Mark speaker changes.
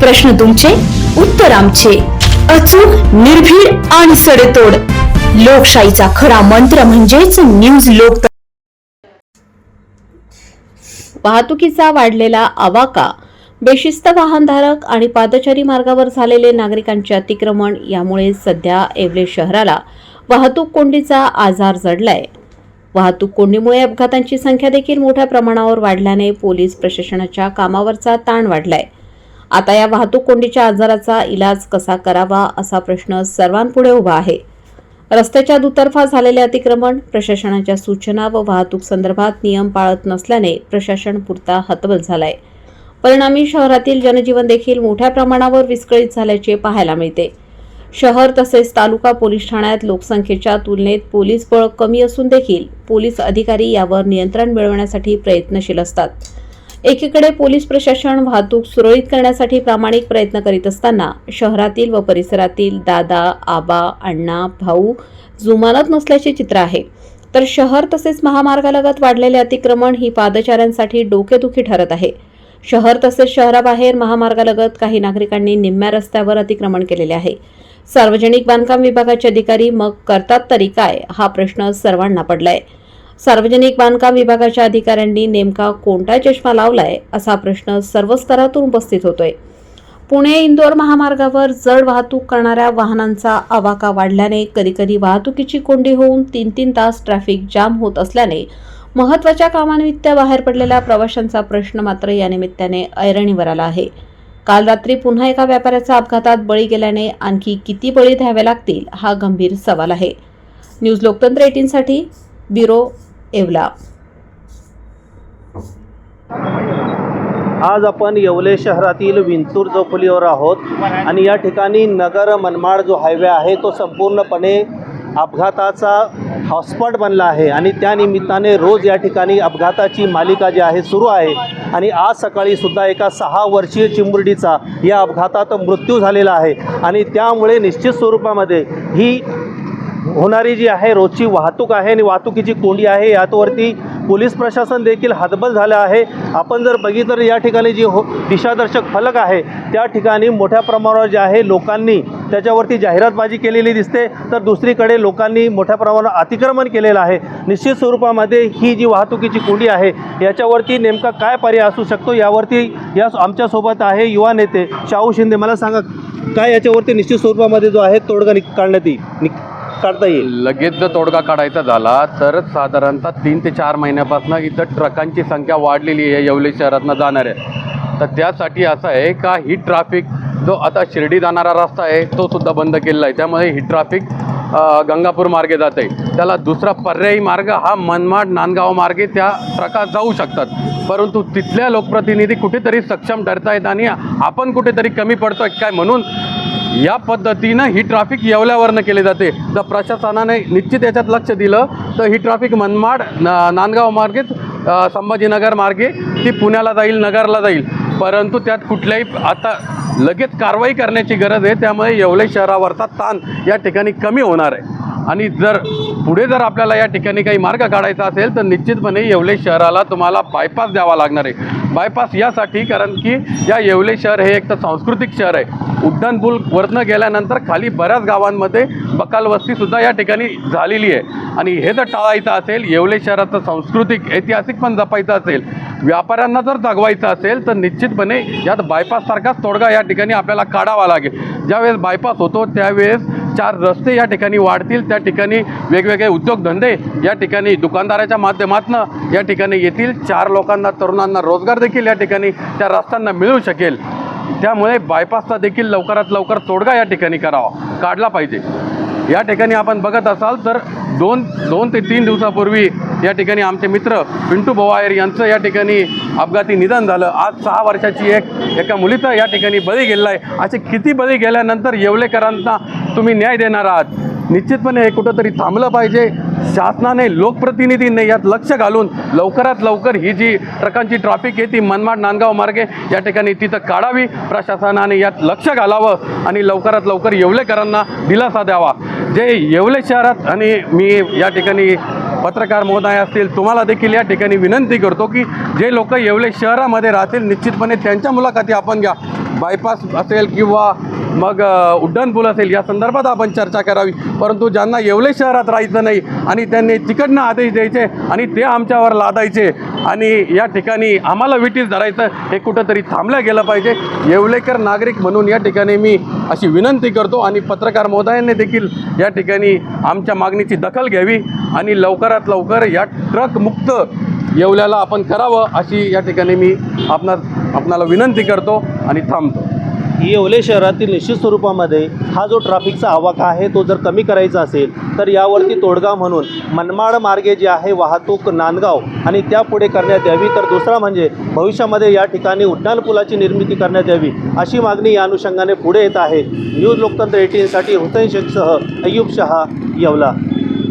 Speaker 1: प्रश्न तुमचे उत्तर आमचे. अचूक निर्भीड आणि सडेतोड. लोकशाहीचा खरा मंत्र म्हणजेच न्यूज लोक
Speaker 2: वाहतुकीचा वाढलेला आवाका बेशिस्त वाहनधारक आणि पादचारी मार्गावर झालेले नागरिकांचे अतिक्रमण यामुळे सध्या येवले शहराला वाहतूक कोंडीचा आजार जडलाय. वाहतूक कोंडीमुळे अपघातांची संख्या देखील मोठ्या प्रमाणावर वाढल्याने पोलीस प्रशासनाच्या कामावरचा ताण वाढलाय. आता या वाहतूक कोंडीच्या आजाराचा इलाज कसा करावा असा प्रश्न सर्वांपुढे उभा आहे. रस्त्याच्या दुतर्फा झालेले अतिक्रमण प्रशासनाच्या सूचना व वाहतूक संदर्भात नियम पाळत नसल्याने प्रशासन पुरता हतबल झालाय. परिणामी शहरातील जनजीवन देखील मोठ्या प्रमाणावर विस्कळीत झाल्याचे पाहायला मिळते. शहर तसेच तालुका पोलीस ठाण्यात लोकसंख्येच्या तुलनेत पोलीस बळ कमी असून देखील पोलीस अधिकारी यावर नियंत्रण मिळवण्यासाठी प्रयत्नशील असतात. एकीकडे पोलीस प्रशासन वाहतूक सुरळीत करण्यासाठी प्रामाणिक प्रयत्न करीत असताना शहरातील व परिसरातील दादा आबा अण्णा भाऊ जुमानत नसल्याचे चित्र आहे. तर शहर तसेच महामार्गालगत वाढलेले अतिक्रमण ही पादचाऱ्यांसाठी डोकेदुखी ठरत आहे. शहर तसेच शहराबाहेर महामार्गालगत काही नागरिकांनी निम्म्या रस्त्यावर अतिक्रमण केलेले आहे. सार्वजनिक बांधकाम विभागाचे अधिकारी मग करतात तरी काय हा प्रश्न सर्वांना पडलाय. सार्वजनिक बांधकाम विभागाच्या अधिकाऱ्यांनी नेमका कोणता चष्मा लावलाय असा प्रश्न सर्व स्तरातून उपस्थित होतोय. पुणे इंदोर महामार्गावर जड वाहतूक करणाऱ्या वाहनांचा आवाका वाढल्याने कधीकधी वाहतुकीची कोंडी होऊन तीन तीन तास ट्रॅफिक जाम होत असल्याने महत्त्वाच्या कामानिमित्त बाहेर पडलेल्या प्रवाशांचा प्रश्न मात्र या निमित्ताने ऐरणीवर आला आहे. काल रात्री पुन्हा एका व्यापाऱ्याचा अपघातात बळी गेल्याने आणखी किती बळी द्यावे लागतील हा गंभीर सवाल आहे. न्यूज लोकतंत्र एटीनसाठी ब्युरो येवला.
Speaker 3: आज आपण येवले शहरातील विंतूर चौफुलीवर आहोत आणि या ठिकाणी नगर मनमाड जो हायवे आहे तो संपूर्णपणे अपघाताचा हॉटस्पॉट बनला आहे आणि त्यानिमित्ताने रोज या ठिकाणी अपघाताची मालिका जी आहे सुरू आहे आणि आज सकाळी सुद्धा एका सहा वर्षीय चिमुरडीचा या अपघातात मृत्यू झालेला आहे आणि त्यामुळे निश्चित स्वरूपामध्ये ही होणारी जी आहे रोजची वाहतूक आहे आणि वाहतुकीची कोंडी आहे यातवरती पोलीस प्रशासन देखील हतबल झालं आहे. आपण जर बघितलं तर या ठिकाणी जी हो दिशादर्शक फलक आहे त्या ठिकाणी मोठ्या प्रमाणावर जे आहे लोकांनी त्याच्यावरती जाहिरातबाजी केलेली दिसते. तर दुसरीकडे लोकांनी मोठ्या प्रमाणावर अतिक्रमण केलेलं आहे. निश्चित स्वरूपामध्ये ही जी वाहतुकीची कोंडी आहे याच्यावरती नेमका काय पर्याय असू शकतो? यावरती या आमच्यासोबत आहे युवा नेते शाहू शिंदे. मला सांगा काय याच्यावरती निश्चित स्वरूपामध्ये जो आहे तोडगा निक काढण्यात येईल? काढता येईल.
Speaker 4: लगेच जर तोडगा काढायचा झाला तर साधारणतः तीन ते चार महिन्यापासून इथं ट्रकांची संख्या वाढलेली आहे येवले शहरातनं आहे तर त्यासाठी असं आहे का ही ट्रॅफिक जो आता शिर्डी जाणारा रस्ता आहे तो सुद्धा बंद केलेला आहे. त्यामुळे ही ट्रॅफिक गंगापूर मार्गे जाते. त्याला दुसरा पर्यायी मार्ग हा मनमाड नांदगाव मार्गे त्या ट्रका जाऊ शकतात. परंतु तिथल्या लोकप्रतिनिधी कुठेतरी सक्षम ठरतायत आणि आपण कुठेतरी कमी पडतोय काय म्हणून या पद्धतीनं ही ट्रॅफिक येवल्यावरनं केली जाते. जर प्रशासनाने निश्चित याच्यात लक्ष दिलं. तर ही ट्रॅफिक मनमाड ना नांदगाव मार्गेच संभाजीनगर मार्गे ती पुण्याला जाईल नगरला जाईल. परंतु त्यात कुठल्याही आता लगेच कारवाई करण्याची गरज आहे त्यामुळे येवले शहरावरचा ताण या ठिकाणी कमी होणार आहे. आणि जर पुढे जर आपल्याला या ठिकाणी काही मार्ग काढायचा असेल तर निश्चितपणे येवले शहराला तुम्हाला बायपास द्यावा लागणार आहे. बायपास यासाठी कारण की या येवले शहर हे एक तर सांस्कृतिक शहर आहे. उड्डाणपूल वरनं गेल्यानंतर खाली बऱ्याच गावांमध्ये बकालवस्तीसुद्धा या ठिकाणी झालेली आहे. आणि हे जर टाळायचं असेल येवले शहराचं सांस्कृतिक ऐतिहासिक पण जपायचं असेल व्यापाऱ्यांना जर जगवायचं असेल तर निश्चितपणे यात बायपाससारखाच तोडगा या ठिकाणी आपल्याला काढावा लागेल. ज्यावेळेस बायपास होतो त्यावेळेस चार रस्ते या ठिकाणी वाढतील. त्या ठिकाणी वेगवेगळे उद्योगधंदे या ठिकाणी दुकानदाराच्या माध्यमातून या ठिकाणी येतील. चार लोकांना तरुणांना रोजगार देखील या ठिकाणी त्या रस्त्यांना मिळू शकेल. त्यामुळे बायपासचा देखील लवकरात लवकर तोडगा या ठिकाणी करावा काढला पाहिजे. या ठिकाणी आपण बघत असाल तर दोन दोन ते तीन दिवसापूर्वी या ठिकाणी आमचे मित्र पिंटू भवायर यांचं या ठिकाणी अपघाती निधन झालं. आज सहा वर्षाची एक एका मुलीचा या ठिकाणी बळी गेलेला आहे. असे किती बळी गेल्यानंतर येवलेकरांना तुम्ही न्याय देणार आहात? निश्चितपणे हे कुठंतरी थांबलं पाहिजे. शासनाने लोकप्रतिनिधींनी यात लक्ष घालून लवकरात लवकर ही जी ट्रकांची ट्रॅफिक आहे ती मनमाड नांदगाव मार्गे या ठिकाणी तिथं काढावी. प्रशासनाने यात लक्ष घालावं आणि लवकरात लवकर येवलेकरांना दिलासा द्यावा. जे येवले शहरात आणि मी या ठिकाणी पत्रकार महोदय असतील तुम्हाला देखील या ठिकाणी विनंती करतो की जे लोक येवले शहरामध्ये राहतील निश्चितपणे त्यांच्या मुलाखती आपण घ्या. बायपास असेल किंवा मग अ, उड्डाणपूल असेल या संदर्भात आपण चर्चा करावी. परंतु ज्यांना येवले शहरात राहायचं नाही आणि त्यांनी तिकडनं आदेश द्यायचे आणि ते आमच्यावर लादायचे आणि या ठिकाणी आम्हाला विटीस धरायचं हे कुठंतरी थांबलं गेलं पाहिजे. येवलेकर नागरिक म्हणून या ठिकाणी मी अशी विनंती करतो आणि पत्रकार महोदयांनी देखील या ठिकाणी आमच्या मागणीची दखल घ्यावी आणि लवकरात लवकर या ट्रकमुक्त येवल्याला आपण करावं अशी या ठिकाणी मी आपणा आपणाला विनंती करतो आणि थांबतो.
Speaker 3: येवले शहरातील निश्चित स्वरूपामध्ये हा जो ट्रॅफिकचा आवाका आहे तो जर कमी करायचा असेल तर यावरती तोडगा म्हणून मनमाड मार्गे जे आहे वाहतूक नांदगाव आणि त्यापुढे करण्यात यावी. तर दुसरा म्हणजे भविष्यामध्ये या ठिकाणी उड्डाणपुलाची निर्मिती करण्यात यावी अशी मागणी या अनुषंगाने पुढे येत आहे. न्यूज लोकतंत्र एटीनसाठी हुसैन शेखसह अय्यूब शहा येवला.